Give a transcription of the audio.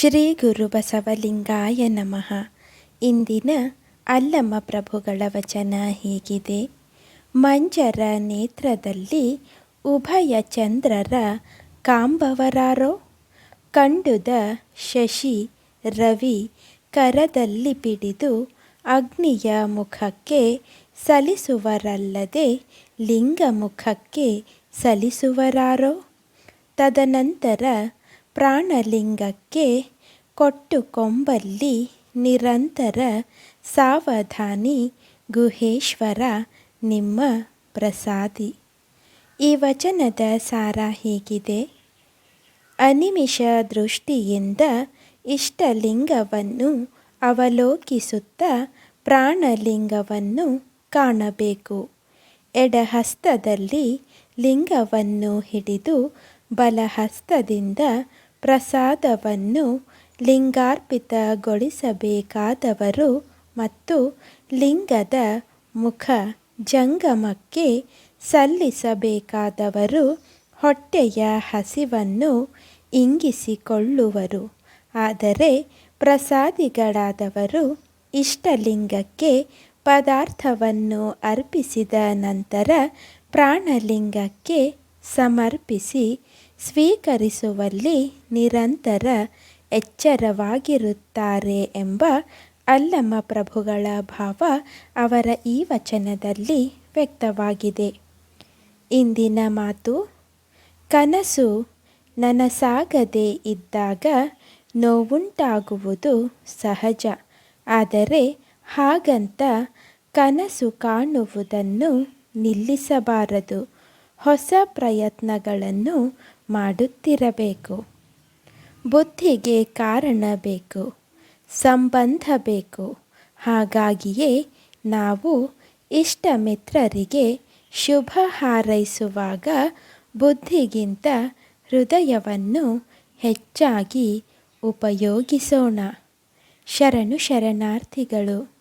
ಶ್ರೀ ಗುರು ಬಸವಲಿಂಗಾಯ ನಮಃ. ಇಂದಿನ ಅಲ್ಲಮ್ಮ ಪ್ರಭುಗಳ ವಚನ ಹೀಗಿದೆ. ಮಂಜರ ನೇತ್ರದಲ್ಲಿ ಉಭಯ ಚಂದ್ರರ ಕಾಂಬವರಾರೋ? ಕಂಡುದ ಶಶಿ ರವಿ ಕರದಲ್ಲಿ ಪಿಡಿದು ಅಗ್ನಿಯ ಮುಖಕ್ಕೆ ಸಲಿಸುವರಲ್ಲದೆ ಲಿಂಗ ಮುಖಕ್ಕೆ ಸಲಿಸುವರಾರೋ? ತದನಂತರ ಪ್ರಾಣಲಿಂಗಕ್ಕೆ ಕೊಟ್ಟು ಕೊಂಬಲ್ಲಿ ನಿರಂತರ ಸಾವಧಾನಿ ಗುಹೇಶ್ವರ ನಿಮ್ಮ ಪ್ರಸಾದಿ. ಈ ವಚನದ ಸಾರ ಹೀಗಿದೆ. ಅನಿಮಿಷ ದೃಷ್ಟಿಯಿಂದ ಇಷ್ಟಲಿಂಗವನ್ನು ಅವಲೋಕಿಸುತ್ತಾ ಪ್ರಾಣಲಿಂಗವನ್ನು ಕಾಣಬೇಕು. ಎಡಹಸ್ತದಲ್ಲಿ ಲಿಂಗವನ್ನು ಹಿಡಿದು ಬಲಹಸ್ತದಿಂದ ಪ್ರಸಾದವನ್ನು ಲಿಂಗಾರ್ಪಿತಗೊಳಿಸಬೇಕಾದವರು ಮತ್ತು ಲಿಂಗದ ಮುಖ ಜಂಗಮಕ್ಕೆ ಸಲ್ಲಿಸಬೇಕಾದವರು ಹೊಟ್ಟೆಯ ಹಸಿವನ್ನು ಇಂಗಿಸಿಕೊಳ್ಳುವರು. ಆದರೆ ಪ್ರಸಾದಿಗಳಾದವರು ಇಷ್ಟಲಿಂಗಕ್ಕೆ ಪದಾರ್ಥವನ್ನು ಅರ್ಪಿಸಿದ ನಂತರ ಪ್ರಾಣಲಿಂಗಕ್ಕೆ ಸಮರ್ಪಿಸಿ ಸ್ವೀಕರಿಸುವಲ್ಲಿ ನಿರಂತರ ಎಚ್ಚರವಾಗಿರುತ್ತಾರೆ ಎಂಬ ಅಲ್ಲಮ ಪ್ರಭುಗಳ ಭಾವ ಅವರ ಈ ವಚನದಲ್ಲಿ ವ್ಯಕ್ತವಾಗಿದೆ. ಇಂದಿನ ಮಾತು, ಕನಸು ನನಸಾಗದೇ ಇದ್ದಾಗ ನೋವುಂಟಾಗುವುದು ಸಹಜ, ಆದರೆ ಹಾಗಂತ ಕನಸು ಕಾಣುವುದನ್ನು ನಿಲ್ಲಿಸಬಾರದು. ಹೊಸ ಪ್ರಯತ್ನಗಳನ್ನು ಮಾಡುತ್ತಿರಬೇಕು. ಬುದ್ಧಿಗೆ ಕಾರಣ ಬೇಕು, ಸಂಬಂಧ ಬೇಕು. ಹಾಗಾಗಿಯೇ ನಾವು ಇಷ್ಟ ಮಿತ್ರರಿಗೆ ಶುಭ ಹಾರೈಸುವಾಗ ಬುದ್ಧಿಗಿಂತ ಹೃದಯವನ್ನು ಹೆಚ್ಚಾಗಿ ಉಪಯೋಗಿಸೋಣ. ಶರಣು ಶರಣಾರ್ಥಿಗಳು